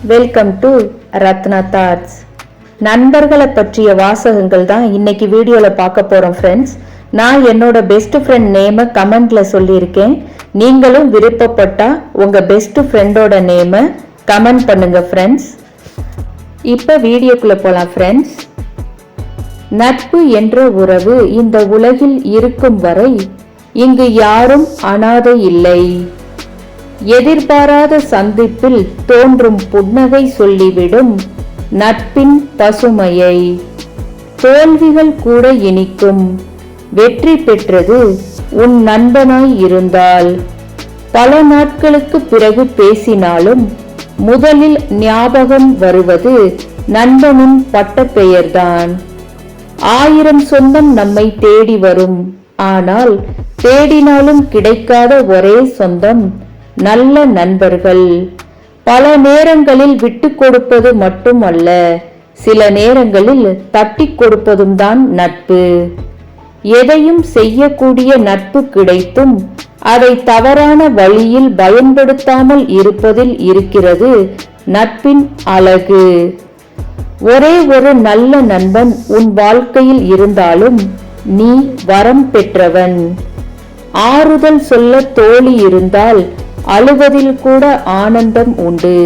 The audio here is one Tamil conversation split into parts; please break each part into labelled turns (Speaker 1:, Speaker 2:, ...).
Speaker 1: வெல்கம் டு ரத்னா தாட்ஸ் நண்பர்களை பற்றிய வாசகங்கள் தான் இன்னைக்கு வீடியோவில் பார்க்க போகிறோம் ஃப்ரெண்ட்ஸ் நான் என்னோட பெஸ்ட் ஃப்ரெண்ட் நேமை கமெண்ட்ல சொல்லியிருக்கேன். நீங்களும் விருப்பப்பட்டா உங்க பெஸ்ட் ஃப்ரெண்டோட நேமை கமெண்ட் பண்ணுங்க ஃப்ரெண்ட்ஸ் இப்போ வீடியோக்குள்ள போகலாம் ஃப்ரெண்ட்ஸ் நட்பு என்ற உறவு இந்த உலகில் இருக்கும் வரை இங்கு யாரும் அனாதை இல்லை. எதிர்பாராத சந்திப்பில் தோன்றும் புன்னகை சொல்லிவிடும் நட்பின் பசுமையை. தோல்விகள் கூட இனிக்கும். வெற்றி பெற்றது உன் நண்பனாய் இருந்தால். பல நாட்களுக்கு பிறகு பேசினாலும் முதலில் ஞாபகம் வருவது நண்பனின் பட்டப்பெயர்தான். ஆயிரம் சொந்தம் நம்மை தேடி வரும். ஆனால் தேடினாலும் கிடைக்காத ஒரே சொந்தம் நல்ல நண்பர்கள். பல நேரங்களில் விட்டு கொடுப்பது மட்டுமல்ல சில நேரங்களில் தட்டி கொடுப்பதும் தான் நட்பு. எதையும் செய்யக்கூடிய நட்பு கிடைத்தும் அதை தவறான வழியில் பயன்படுத்தாமல் இருப்பதில் இருக்கிறது நட்பின் அழகு. ஒரே ஒரு நல்ல நண்பன் உன் வாழ்க்கையில் இருந்தாலும் நீ வரம் பெற்றவன். ஆறுதல் சொல்ல தோழி இருந்தால் அழுவதில் கூட ஆனந்தம் உண்டு.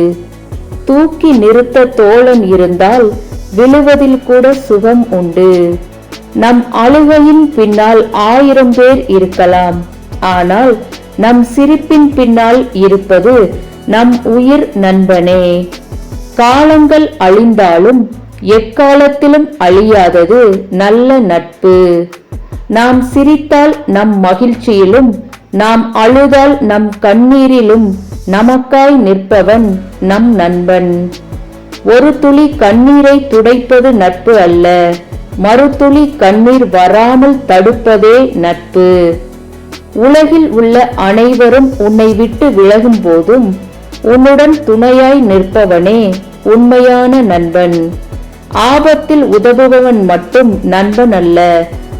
Speaker 1: தூக்கி நிறுத்த தோழன் இருந்தால் விழுவதில் கூட சுகம் உண்டு. நம் அழுகையின் பின்னால் ஆயிரம் பேர் இருக்கலாம். ஆனால் நம் சிரிப்பின் பின்னால் இருப்பது நம் உயிர் நண்பனே. காலங்கள் அழிந்தாலும் எக்காலத்திலும் அழியாதது நல்ல நட்பு. நாம் சிரித்தால் நம் மகிழ்ச்சியிலும் நாம் அழுதால் நம் கண்ணீரிலும் நமக்காய் நிற்பவன் நம் நண்பன். ஒரு துளி கண்ணீரை துடைப்பது நட்பு அல்ல மறுதுளி கண்ணீர் வராமல் தடுப்பதே நட்பு. உலகில் உள்ள அனைவரும் உன்னை விட்டு விலகும் போதும் உன்னுடன் துணையாய் நிற்பவனே உண்மையான நண்பன். ஆபத்தில் உதவுபவன் மட்டும் நண்பன் அல்ல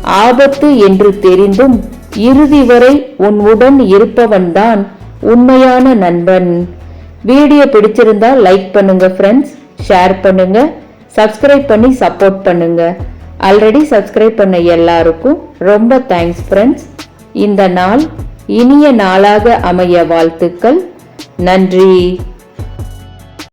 Speaker 1: ஆபத்து என்று தெரிந்தும் இறுதி வரை உன் உடன் இருப்பவன்தான் உண்மையான நண்பன். வீடியோ பிடிச்சிருந்தா லைக் பண்ணுங்க ஃப்ரெண்ட்ஸ் ஷேர் பண்ணுங்க சப்ஸ்கிரைப் பண்ணி சப்போர்ட் பண்ணுங்க. ஆல்ரெடி சப்ஸ்கிரைப் பண்ண எல்லாருக்கும் ரொம்ப தேங்க்ஸ் ஃப்ரெண்ட்ஸ் இந்த நாள் இனிய நாளாக அமைய வாழ்த்துக்கள். நன்றி.